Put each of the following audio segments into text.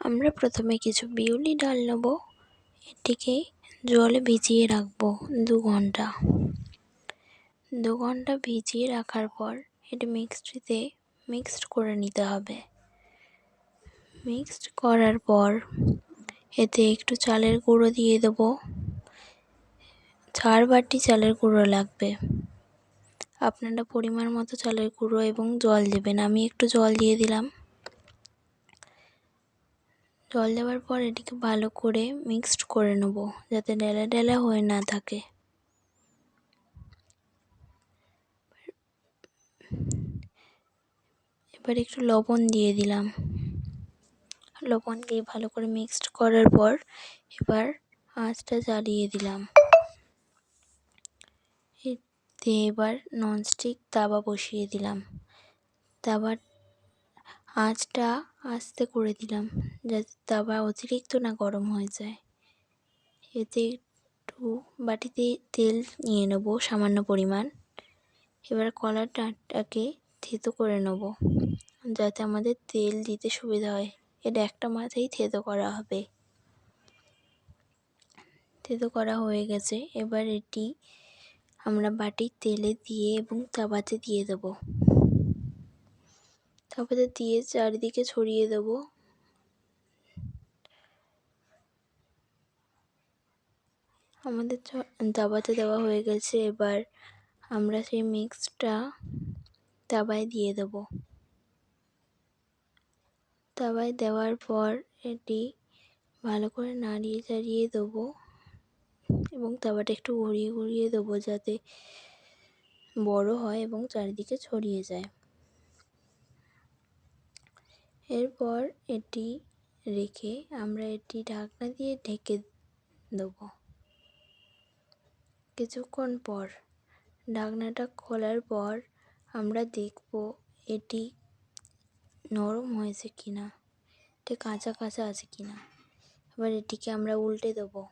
আমরা প্রথমে কিছু বিউলি ডাল নেব। এটিকে জলে ভিজিয়ে রাখব দু ঘণ্টা। দু ঘণ্টা ভিজিয়ে রাখার পর এটি মিক্সিতে মিক্সড করে নিতে হবে। মিক্সড করার পর এতে একটু চালের গুঁড়ো দিয়ে দেবো। চার বাটি চালের গুঁড়ো লাগবে। আপনারা পরিমাণ মতো চালের গুঁড়ো এবং জল দেবেন। আমি একটু জল দিয়ে দিলাম। জল দেওয়ার পর এটিকে ভালো করে মিক্সড করে নেব যাতে ডেলা ডেলা হয়ে না থাকে। এবার একটু লবণ দিয়ে দিলাম। লবণ দিয়ে ভালো করে মিক্সড করার পর এবার আঁচটা জ্বালিয়ে দিলাম। এতে এবার ননস্টিক তাওয়া বসিয়ে দিলাম। তাওয়ার আঁচটা আস্তে করে দিলাম, যাতে তাওয়া অতিরিক্ত না গরম হয়ে যায়। এতে একটু বাটিতে তেল নিয়ে নেব, সামান্য পরিমাণ। এবার কলার ডাঁটটাকে থেতো করে নেব, যাতে আমাদের তেল দিতে সুবিধা হয়। এটা একটা মাথায় থেতো করা হবে। থেতো করা হয়ে গেছে, এবার এটি আমরা বাটির তেলে দিয়ে এবং তাওয়াতে দিয়ে দেবো। তারপরে দিয়ে চারিদিকে ছড়িয়ে দেবো। আমাদের দাবাতে দেওয়া হয়ে গেছে, এবার আমরা সেই মিক্সটা তাওয়ায় দিয়ে দেব। তাওয়ায় দেওয়ার পর এটি ভালো করে নাড়িয়ে চাড়িয়ে দেবো এবং তাওয়াটা একটু ঘুরিয়ে ঘুরিয়ে দেবো যাতে বড় হয় এবং চারিদিকে ছড়িয়ে যায়। এরপর এটি রেখে আমরা এটি ঢাকনা দিয়ে ঢেকে দেবো। কিছুক্ষণ পর, ঢাকনাটা খোলার পর আমরা দেখব এটি নরম হয়েছে কি না এটি কাঁচা কাঁচা আছে কি না এবার এটিকে আমরা উল্টে দেবো।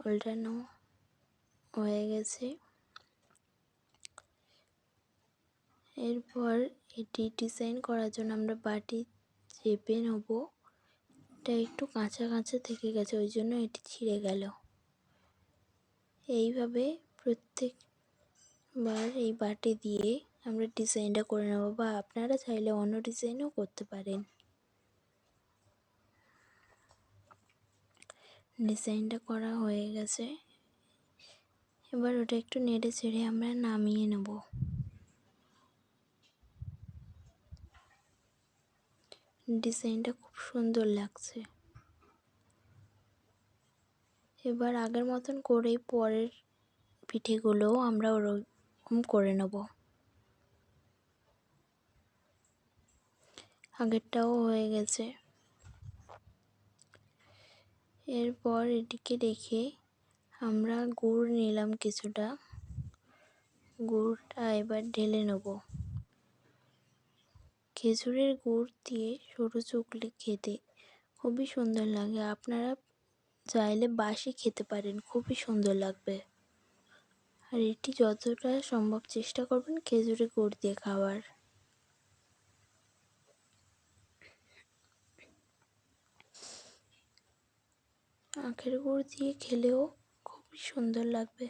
উল্টানো হয়ে গেছে। এরপর এটি ডিজাইন করার জন্য আমরা বাটি চেপে নেব। এটা একটু কাঁচা কাঁচা থেকে গেছে, ওই জন্য এটি ছিঁড়ে গেল। এইভাবে প্রত্যেকবার এই বাটি দিয়ে আমরা ডিজাইনটা করে নেব বা আপনারা চাইলে অন্য ডিজাইনও করতে পারেন। ডিজাইনটা করা হয়ে গেছে। এবার ওটা একটু নেড়ে ছেড়ে আমরা নামিয়ে নেব। ডিজাইনটা খুব সুন্দর লাগছে। এবার আগের মতন করেই পরের পিঠেগুলোও আমরা ওরকম করে নেব। আগেরটাও হয়ে গেছে। এরপর এটিকে রেখে আমরা গুড় নিলাম কিছুটা। গুড়টা এবার ঢেলে নেব। খেজুরের গুড় দিয়ে সরু চুকলি খেতে খুবই সুন্দর লাগে। আপনারা চাইলে বাসি খেতে পারেন, খুবই সুন্দর লাগবে। আর এটি যতটা সম্ভব চেষ্টা করবেন খেজুরের গুড় দিয়ে খাওয়ার। আখের গুড় দিয়ে খেলেও খুবই সুন্দর লাগবে।